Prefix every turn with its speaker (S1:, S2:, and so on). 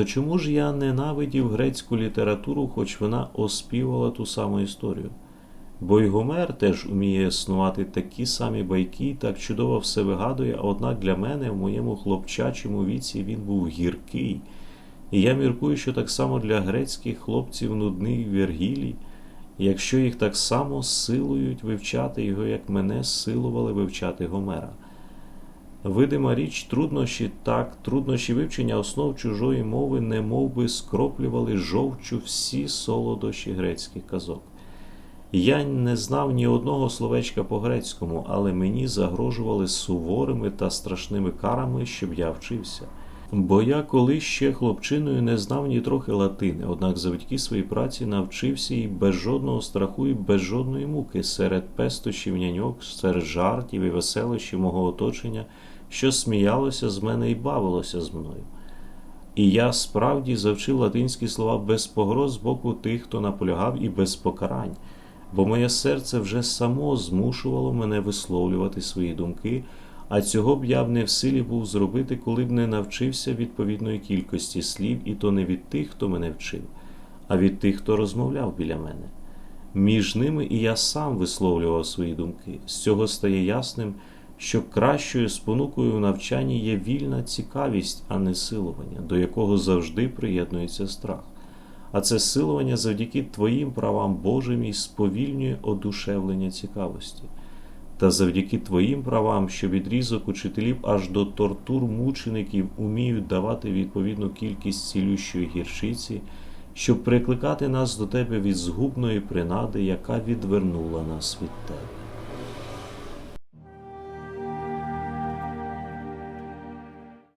S1: То чому ж я ненавидів грецьку літературу, хоч вона оспівала ту саму історію? Бо й Гомер теж уміє існувати такі самі байки, так чудово все вигадує, а однак для мене в моєму хлопчачому віці він був гіркий. І я міркую, що так само для грецьких хлопців нудний Вергілій, якщо їх так само силують вивчати його, як мене силували вивчати Гомера. Видима річ, труднощі так, труднощі вивчення основ чужої мови не би скроплювали жовчу всі солодощі грецьких казок. Я не знав ні одного словечка по-грецькому, але мені загрожували суворими та страшними карами, щоб я вчився. Бо я колись ще хлопчиною не знав ні трохи латини, однак завдяки своїй праці навчився і без жодного страху і без жодної муки серед пестощів няньок, серед жартів і веселощів мого оточення, що сміялося з мене і бавилося з мною. І я справді завчив латинські слова без погроз з боку тих, хто наполягав, і без покарань, бо моє серце вже само змушувало мене висловлювати свої думки, а цього б я б не в силі був зробити, коли б не навчився відповідної кількості слів, і то не від тих, хто мене вчив, а від тих, хто розмовляв біля мене. Між ними і я сам висловлював свої думки. З цього стає ясним, що кращою спонукою в навчанні є вільна цікавість, а не силування, до якого завжди приєднується страх. А це силування завдяки твоїм правам Божим і сповільнює одушевлення цікавості. Та завдяки твоїм правам, що відрізок учителів аж до тортур мучеників уміють давати відповідну кількість цілющої гіршиці, щоб прикликати нас до тебе від згубної принади, яка відвернула нас від тебе.